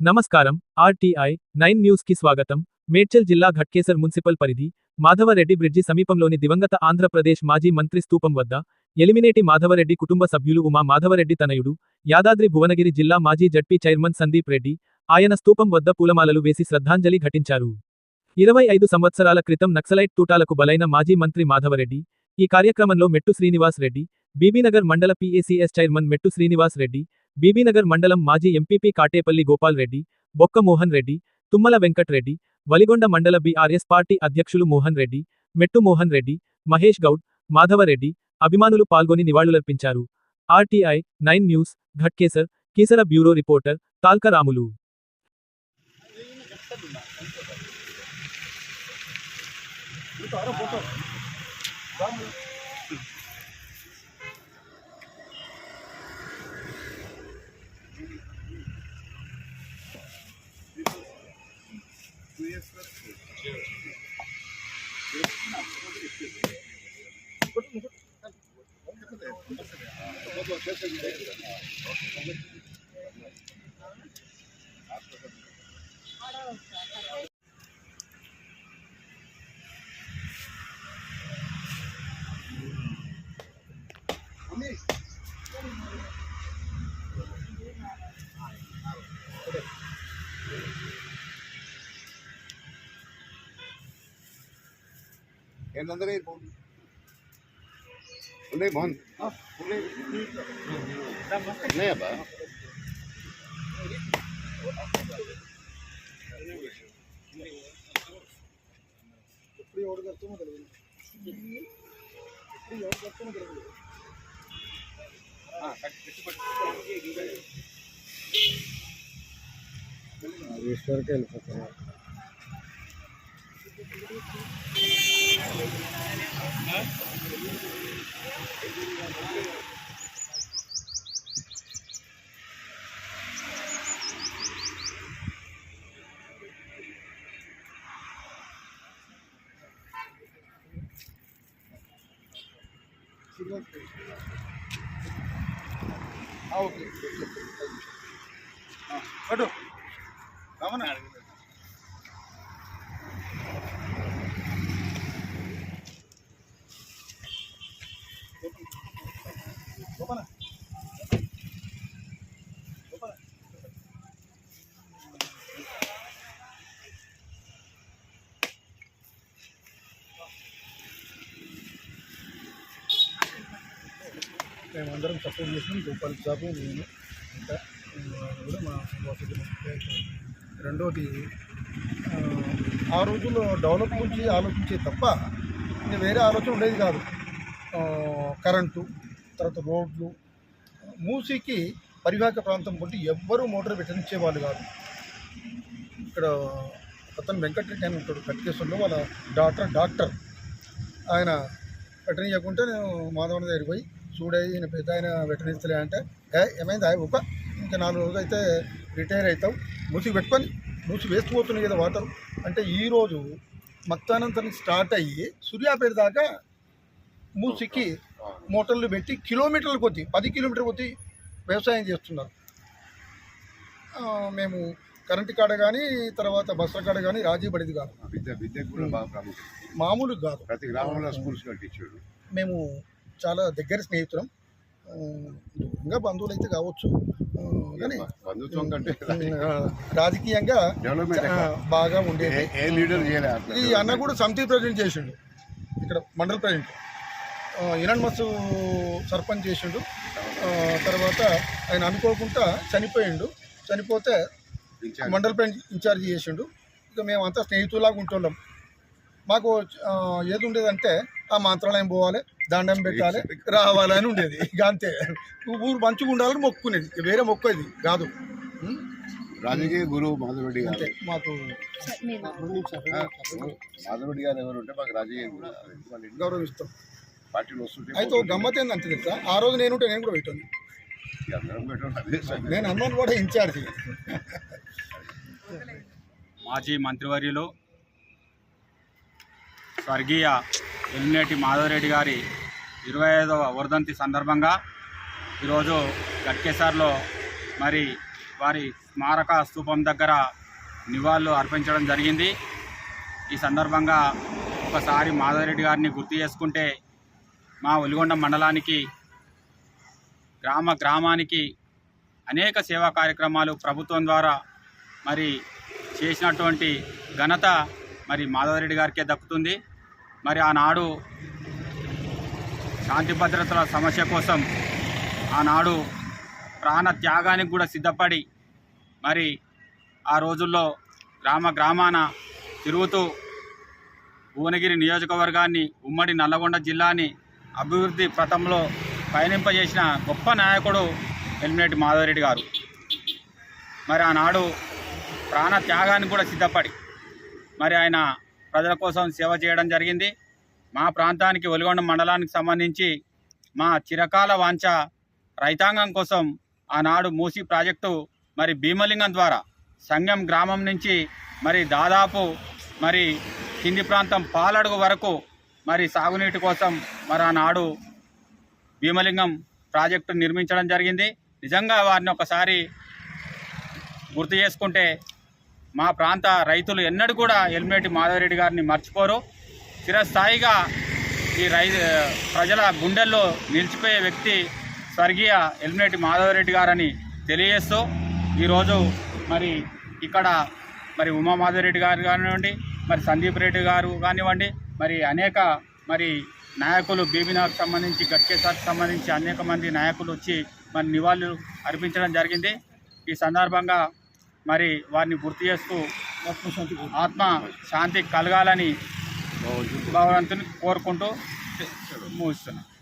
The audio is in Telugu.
నమస్కారం ఆర్టీఐ నైన్ న్యూస్కి స్వాగతం. మేడ్చల్ జిల్లా ఘట్కేసర్ మున్సిపల్ పరిధి మాధవరెడ్డి బ్రిడ్జి సమీపంలోని దివంగత ఆంధ్రప్రదేశ్ మాజీ మంత్రి స్థూపం వద్ద ఎలిమినేటి మాధవరెడ్డి కుటుంబ సభ్యులు ఉమా మాధవరెడ్డి తనయుడు యాదాద్రి భువనగిరి జిల్లా మాజీ జడ్పీ చైర్మన్ సందీప్ రెడ్డి ఆయన స్థూపం వద్ద పూలమాలలు వేసి శ్రద్ధాంజలి ఘటించారు. ఇరవై ఐదు సంవత్సరాల క్రితం నక్సలైట్ తూటాలకు బలైన మాజీ మంత్రి మాధవరెడ్డి ఈ కార్యక్రమంలో మెట్టు శ్రీనివాస్ రెడ్డి బీబీనగర్ మండల పీఏసీఎస్ చైర్మన్ మెట్టు శ్రీనివాస్ రెడ్డి బీబీనగర్ మండలం మాజీ ఎంపీపీ కాటేపల్లి గోపాల్ రెడ్డి బొక్క మోహన్ రెడ్డి తుమ్మల వెంకట్ రెడ్డి వలిగొండ మండల బీఆర్ఎస్ పార్టీ అధ్యక్షులు మోహన్ రెడ్డి మెట్టు మోహన్ రెడ్డి మహేష్ గౌడ్ మాధవరెడ్డి అభిమానులు పాల్గొని నివాళులర్పించారు. RTI nine news Ghatkesar Keesara bureau reporter Talkaramulu Vamos. ಏನಂದ್ರೆ ಇರ್ಬೋದು ಒಂದೇ ಭವನ್ ಇನ್ನೇಬ எப்படி ஓடு கஷ்டமும் தெரியுது எப்படி ஓடு கஷ்டமும் தெரியுது ஆ கட் கட் பட் ईश्वर के लिए ఓకే అటు రమణ మేమందరం సపోర్ట్ చేసినాం. గోపాల్ బాబు నేను ఇంకా కూడా మా వసతి రెండోది ఆ, రోజుల్లో డెవలప్ గురించి ఆలోచించే తప్ప ఇంకా వేరే ఆలోచన ఉండేది కాదు. కరెంటు తర్వాత రోడ్లు మూసీకి పరివాహక ప్రాంతం కొట్టి ఎవ్వరూ మోటార్ పెట్టనిచ్చే వాళ్ళు కాదు. ఇక్కడ అతను వెంకటరెడ్డి అని ఉంటాడు కట్కేశ్వరంలో వాళ్ళ డాక్టర్ డాక్టర్. ఆయన పెట్టనీయకుంటే నేను మాధవన్ దగ్గరికి పోయి చూడే ఈయన పెద్ద ఆయన వెటనరీస్తలే అంటే ఏ ఏమైంది? ఆయన ఒక ఇంకా నాలుగు రోజులు అయితే రిటైర్ అవుతావు. మూసి పెట్టుకొని మూసి వేస్ట్ పోతున్నాయి కదా వాటర్. అంటే ఈరోజు మక్తానంతరం స్టార్ట్ అయ్యి సూర్యాపేట దాకా మూసికి మోటార్లు పెట్టి కిలోమీటర్ల కొద్ది పది కిలోమీటర్ల కొద్ది వ్యవసాయం చేస్తున్నారు. ఆ, మేము కరెంటు కాడ కానీ తర్వాత బస్సుల కాడ కానీ రాజీ పడేది కాదు మామూలు కాదు. ప్రతి గ్రామంలో స్కూల్స్ మేము చాలా దగ్గర స్నేహితులం. దూరంగా బంధువులు అయితే కావచ్చు కానీ బంధుత్వం కంటే ఆ, రాజకీయంగా బాగా ఉండేది. ఈ అన్న కూడా సమితి ప్రెసిడెంట్ చేసిండు. ఇక్కడ మండల ప్రెసిడెంట్. ఇరాన్ మస్తు సర్పంచ్ చేసిండు. తర్వాత ఆయన అనుకోకుండా చనిపోయిండు. చనిపోతే. మండల ప్రెసిడెంట్ ఇన్ఛార్జ్ చేసిండు. ఇక మేమంతా స్నేహితులాగా ఉంటున్నాం. మాకు ఏది ఉండేదంటే ఆ మంత్రాలయం పోవాలి. దండం పెట్టాలి. రావాలి అని ఉండేది. ఇక అంతే. ఊరు మంచిగా ఉండాలని మొక్కునేది. వేరే మొక్కు ఇది కాదు? రాజకీయ గురువు మాధవరెడ్డి గారు. మాకు మాధవరెడ్డి గారు ఎవరు ఉంటే మాకు రాజకీయ గురువు. గౌరవిస్తాం. పార్టీలు వస్తుంటే అయితే ఒక గమ్మత్ ఏందంటే తెలుసా? ఆ రోజు నేను ఉంటే నేను కూడా పెట్టాను. నేను అన్నాను కూడా ఇన్ఛార్జి. మాజీ మంత్రివర్యులు స్వర్గీయ ఎల్లినేటి మాధవరెడ్డి గారి ఇరవై ఐదవ వర్ధంతి సందర్భంగా ఈరోజు గట్కేసార్లో మరి వారి స్మారక స్థూపం దగ్గర నివాళులు అర్పించడం జరిగింది. ఈ సందర్భంగా ఒకసారి మాధవరెడ్డి గారిని గుర్తు చేసుకుంటే మా ఒలిగొండ మండలానికి గ్రామ గ్రామానికి అనేక సేవా కార్యక్రమాలు ప్రభుత్వం ద్వారా మరి చేసినటువంటి ఘనత మరి మాధవరెడ్డి గారికే దక్కుతుంది. మరి ఆనాడు శాంతి భద్రతల సమస్య కోసం ఆనాడు ప్రాణ త్యాగానికి కూడా సిద్ధపడి మరి ఆ రోజుల్లో గ్రామ గ్రామాన తిరుగుతూ భువనగిరి నియోజకవర్గాన్ని ఉమ్మడి నల్లగొండ జిల్లాని అభివృద్ధి పథంలో పయనింపజేసిన గొప్ప నాయకుడు ఎలిమినేటి మాధవరెడ్డి గారు. మరి ఆనాడు ప్రాణ త్యాగానికి కూడా సిద్ధపడి మరి ఆయన ప్రజల కోసం సేవ చేయడం జరిగింది. మా ప్రాంతానికి ఒలిగొండ మండలానికి సంబంధించి మా చిరకాల వాంఛ రైతాంగం కోసం ఆనాడు మూసి ప్రాజెక్టు మరి భీమలింగం ద్వారా సంగం గ్రామం నుంచి మరి దాదాపు మరి కింది ప్రాంతం పాలడుగు వరకు మరి సాగునీటి కోసం మరి ఆనాడు భీమలింగం ప్రాజెక్టు నిర్మించడం జరిగింది. నిజంగా వారిని ఒకసారి గుర్తు చేసుకుంటే మా ప్రాంత రైతులు ఎన్నడూ కూడా ఎలిమినేటి మాధవరెడ్డి గారిని మర్చిపోరు. చిరస్థాయిగా ఈ రై ప్రజల గుండెల్లో నిలిచిపోయే వ్యక్తి స్వర్గీయ ఎలిమినేటి మాధవరెడ్డి గారని తెలియజేస్తూ ఈరోజు మరి ఇక్కడ మరి ఉమామాధవరెడ్డి గారు కానివ్వండి మరి సందీప్ రెడ్డి గారు కానివ్వండి మరి అనేక మరి నాయకులు బీబీనాథ్ సంబంధించి గట్కేసార్కి సంబంధించి అనేక మంది నాయకులు వచ్చి మరి నివాళులు అర్పించడం జరిగింది. ఈ సందర్భంగా మరి వారిని గుర్తు చేస్తూ ఆత్మ శాంతి కలగాలని భగవంతుని కోరుకుంటూ ముగిస్తున్నాను